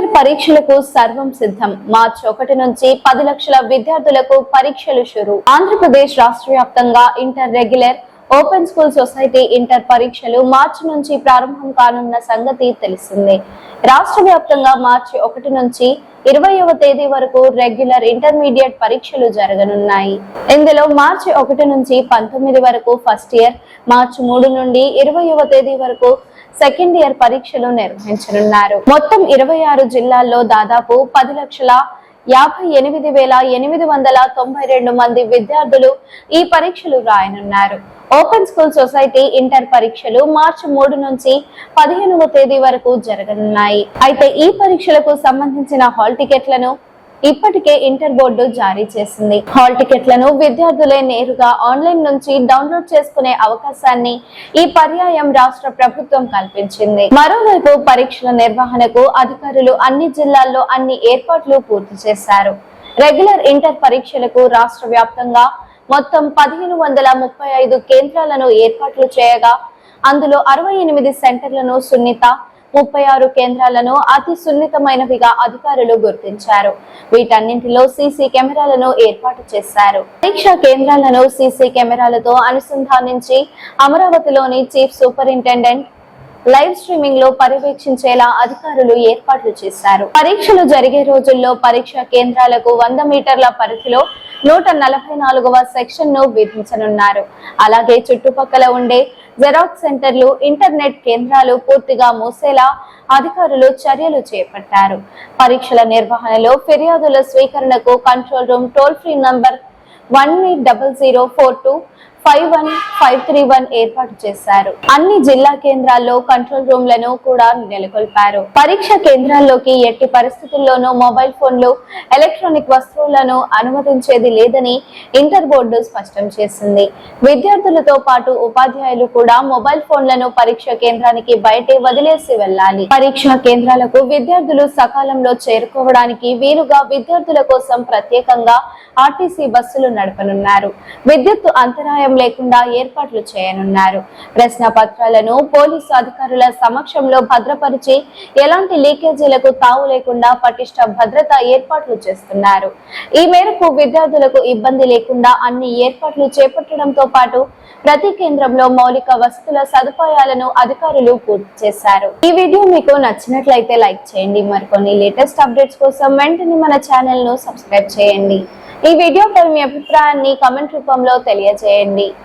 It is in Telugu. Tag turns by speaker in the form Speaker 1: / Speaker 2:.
Speaker 1: ఇంటర్ పరీక్షలకు సర్వం సిద్ధం. మార్చి ఒకటి నుంచి పది లక్షల విద్యార్థులకు పరీక్షలు షురు. ఆంధ్రప్రదేశ్ రాష్ట్ర వ్యాప్తంగా inter regular open school society inter పరీక్షలు మార్చి నుంచి ప్రారంభం కానున్న సంగతి తెలిసిందే. రాష్ట్ర వ్యాప్తంగా మార్చి ఒకటి నుంచి ఇరవైవ తేదీ వరకు రెగ్యులర్ ఇంటర్మీడియట్ పరీక్షలు జరగనున్నాయి. ఇందులో మార్చి ఒకటి నుంచి పంతొమ్మిది వరకు ఫస్ట్ ఇయర్ మార్చి మూడు నుండి ఇరవైవ తేదీ వరకు సెకండ్ ఇయర్ పరీక్షలు నిర్వహించనున్నారు. మొత్తం ఇరవై ఆరు జిల్లాల్లో దాదాపు పది లక్షల యాభై ఎనిమిది వేల ఎనిమిది వందల తొంభై రెండు మంది విద్యార్థులు ఈ పరీక్షలు రాయనున్నారు. ఓపెన్ స్కూల్ సొసైటీ ఇంటర్ పరీక్షలు మార్చి మూడు నుంచి పదిహేనవ తేదీ వరకు జరగనున్నాయి. అయితే ఈ పరీక్షలకు సంబంధించిన హాల్ టికెట్లను ఇప్పటికే ఇంటర్ బోర్డు జారీ చేసింది. హాల్ టికెట్లను విద్యార్థులే నేరుగా ఆన్లైన్ నుంచి డౌన్లోడ్ చేసుకునే అవకాశాన్ని ఈ పర్యాయం రాష్ట్ర ప్రభుత్వం కల్పించింది. మరోవైపు పరీక్షల నిర్వహణకు అధికారులు అన్ని జిల్లాల్లో అన్ని ఏర్పాట్లు పూర్తి చేశారు. రెగ్యులర్ ఇంటర్ పరీక్షలకు రాష్ట్ర వ్యాప్తంగా మొత్తం పదిహేను వందల ముప్పై ఐదు కేంద్రాలను ఏర్పాట్లు చేయగా అందులో అరవై ఎనిమిది సెంటర్లను సున్నిత ముప్పై ఆరు కేంద్రాలను అతి సున్నితమైనవిగా అధికారులు గుర్తించారు. వీటన్నింటిలో సీసీ కెమెరాలను ఏర్పాటు చేశారు. పరీక్షా కేంద్రాలను సీసీ కెమెరాలతో అనుసంధానించి అమరావతిలోని చీఫ్ సూపరింటెండెంట్ లైవ్ స్ట్రీమింగ్లో పర్యవేక్షించేలా అధికారులు ఏర్పాట్లు చేశారు. పరీక్షలు జరిగే రోజుల్లో పరీక్షా కేంద్రాలకు వంద మీటర్ల పరిధిలో నూట నలభై నాలుగవ సెక్షన్ను విధించనున్నారు. అలాగే చుట్టుపక్కల ఉండే జెరాక్స్ సెంటర్లు ఇంటర్నెట్ కేంద్రాలు పూర్తిగా మూసేలా అధికారులు చర్యలు చేపట్టారు. పరీక్షల నిర్వహణలో ఫిర్యాదుల స్వీకరణకు control room toll free number one eight double zero four two five one five three one ఏర్పాటు చేశారు. అన్ని జిల్లా కేంద్రాల్లో కంట్రోల్ రూమ్లను కూడా నెలకొల్పారు. పరీక్ష కేంద్రాల్లోకి ఎట్టి పరిస్థితుల్లోనూ మొబైల్ ఫోన్లు ఎలక్ట్రానిక్ వస్తువులను అనుమతించేది లేదని ఇంటర్ బోర్డు స్పష్టం చేసింది. విద్యార్థులతో పాటు ఉపాధ్యాయులు కూడా మొబైల్ ఫోన్లను పరీక్ష కేంద్రానికి బయటే వదిలేసి వెళ్ళాలి. పరీక్షా కేంద్రాలకు విద్యార్థులు సకాలంలో చేరుకోవడానికి వీలుగా విద్యార్థుల కోసం ప్రత్యేకంగా ఆర్టీసీ బస్సులు నడపనున్నారు. విద్యుత్ అంతరాయం లేకుండా ఏర్పాట్లు చేయనున్నారు. ప్రశ్న పత్రాలను పోలీసు అధికారుల సమక్షంలో భద్రపరిచి ఎలాంటి లీకేజీలకు తావు లేకుండా పటిష్ట భద్రత ఏర్పాట్లు చేస్తున్నారు. ఈ మేరకు విద్యార్థులకు ఇబ్బంది లేకుండా అన్ని ఏర్పాట్లు చేపట్టడంతో పాటు ప్రతి కేంద్రంలో మౌలిక వసతుల సదుపాయాలను అధికారులు పూర్తి చేశారు. ఈ వీడియో మీకు నచ్చినట్లయితే లైక్ చేయండి. మరికొన్ని లేటెస్ట్ అప్డేట్స్ కోసం వెంటనే మన ఛానల్ను సబ్స్క్రైబ్ చేయండి. ఈ వీడియోపై మీ అభిప్రాయాన్ని కమెంట్ రూపంలో తెలియజేయండి.